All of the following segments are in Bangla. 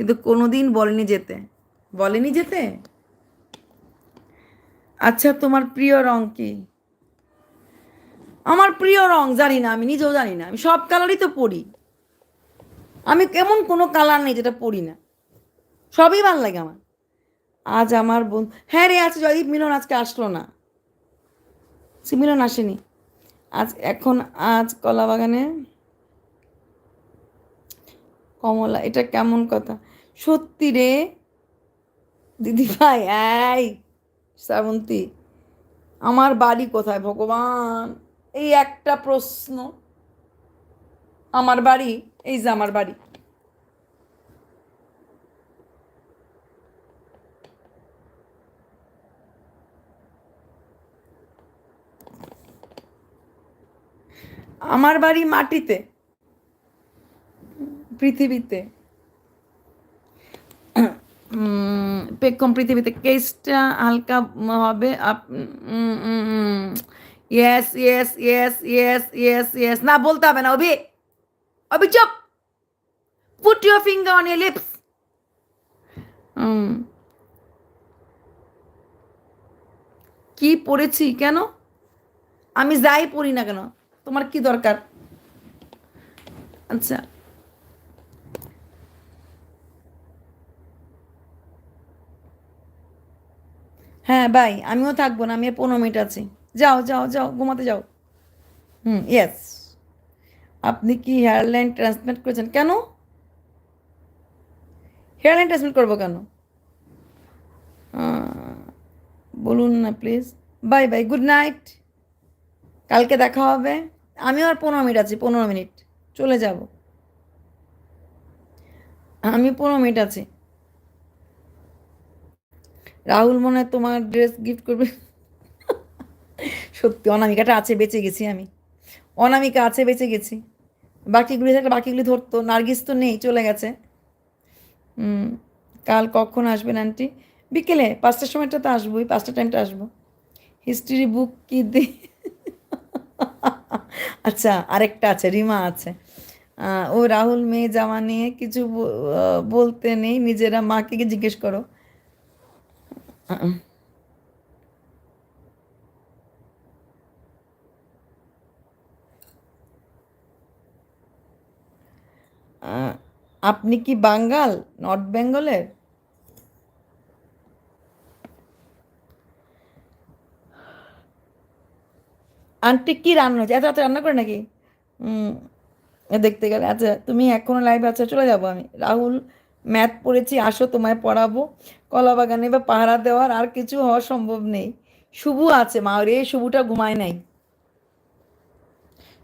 কিন্তু কোনোদিন বলেনি যেতে। বলেনি যেতে? আচ্ছা তোমার প্রিয় রং কি? আমার প্রিয় রং জানি না, আমি নিজেও জানি না, আমি সব কালারই তো পরি। আমি কেমন কোনো কালার নেই যেটা পরি না। সবই ভালো লাগে আমার। আজ আমার বোন হ্যাঁ রে, আজ জয়দীপ মিলন আজকে আসলো না। সে মিলন আসেনি। আজ এখন আজ কলা বাগানে কমলা, এটা কেমন কথা? সত্যি রে? দিদি ভাই, এই, শ্রাবন্তী, আমার বাড়ি কোথায় ভগবান? এই একটা প্রশ্ন। আমার বাড়ি, এই যে আমার বাড়ি। আমার বাড়ি মাটিতে, পৃথিবীতে। পেক্ষম পৃথিবীতে কেসটা হালকা হবে yes yes yes yes yes yes না, বলতে হবে না, অভি। অভি, চুপ। Put your finger on your lips কি পড়েছি কেন? আমি যাই পড়ি না কেন? তোমার কি দরকার? আচ্ছা। হ্যাঁ বাই আমিও থাকব না, আমি পনেরো মিনিট আছি। যাও যাও যাও, ঘুমাতে যাও। হুম ইয়েস আপনি কি হেয়ার লাইন ট্রান্সপ্লান্ট করেছেন? কেন? হেয়ার লাইন ট্রান্সপ্লান্ট করব কেন? বলুন না please bye bye good night কালকে দেখা হবে। আমিও আর পনেরো মিনিট আছি, পনেরো মিনিট চলে যাব। আমি পনেরো মিনিট আছি। রাহুল মনে হয় তোমার ড্রেস গিফট করবে। সত্যি, অনামিকাটা আছে, বেঁচে গেছি আমি। অনামিকা আছে, বেঁচে গেছি। বাকিগুলি থাকলে বাকিগুলি ধরতো, নার্গিস তো নেই, চলে গেছে। কাল কখন আসবেন আন্টি বিকেলে, পাঁচটার সময়টা তো আসবোই, পাঁচটা টাইমটা আসব। হিস্ট্রি বুক কি দি আচ্ছা আরেকটা আছে, রিমা আছে। ও রাহুল, মেয়ে, জামা নিয়ে কিছু বলতে নেই, নিজেরা মাকে জিজ্ঞেস করো। আহ, আপনি কি বাঙ্গাল? নর্থ বেঙ্গলের? আন্টি কি রান্না হয়েছে এত এত রান্না করে নাকি? দেখতে গেলে আচ্ছা তুমি এখনও লাইভ আছো চলে যাব আমি। রাহুল ম্যাথ পড়েছি আসো তোমায় পড়াবো। কলা বাগানে বা পাহারা দেওয়ার আর কিছু হওয়া সম্ভব নেই। শুভু আছে, মা রে, শুভুটা ঘুমায় নাই।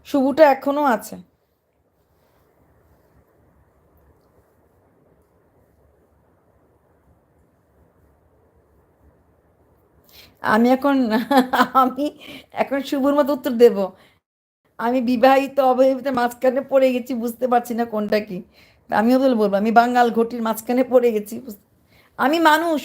শুভুটা এখনও আছে। আমি এখন আমি এখন শুভর মতো উত্তর দেব। আমি বিবাহিত অবিবাহিত মাঝখানে পড়ে গেছি, বুঝতে পারছি না কোনটা কি। আমিও বলব, আমি বাঙাল ঘটির মাঝখানে পড়ে গেছি বুঝ- আমি মানুষ।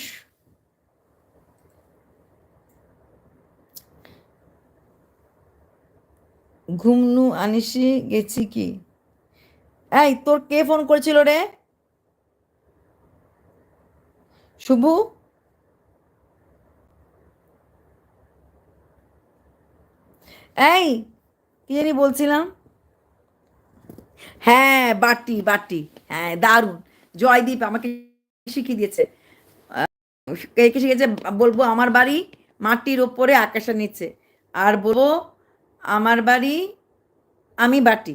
ঘুমনু আনিসি গেছি কি? এই, তোর কে ফোন করেছিল রে? শুভু? এই, কি জানি বলছিলাম? হ্যাঁ বাটি বাটি। হ্যাঁ দারুণ। জয়দীপ আমাকে শিখিয়ে দিয়েছে। কে শিখেছে? বলব আমার বাড়ি মাটির ওপরে আকাশের নিচে। আর বলব আমার বাড়ি আমি বাটি।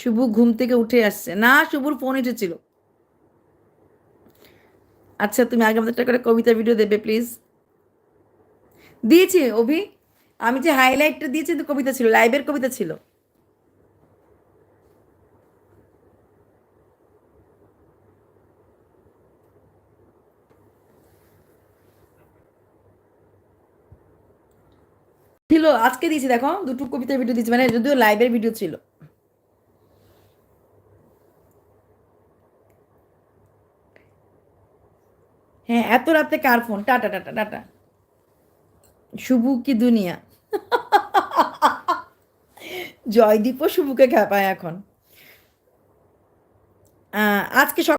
শুভু ঘুম থেকে উঠে আসছে। না, শুভুর ফোন এসেছিল আচ্ছা তুমি আগে আমাদের করে কবিতা ভিডিও দেবে প্লিজ দিয়েছি, অভি। আমি যে হাইলাইটটা দিয়েছি, তো কবিতা ছিল লাইভের কবিতা ছিল। ছিল, আজকে দিয়েছি, দেখো দুটো কবিতার ভিডিও দিয়েছি মানে যদিও লাইভের ভিডিও ছিল। হ্যাঁ এত রাতে কার phone tata tata tata. Shubhu কি দুনিয়া? জয়দীপও শুভুকে খেপায় এখন। আজকে সক-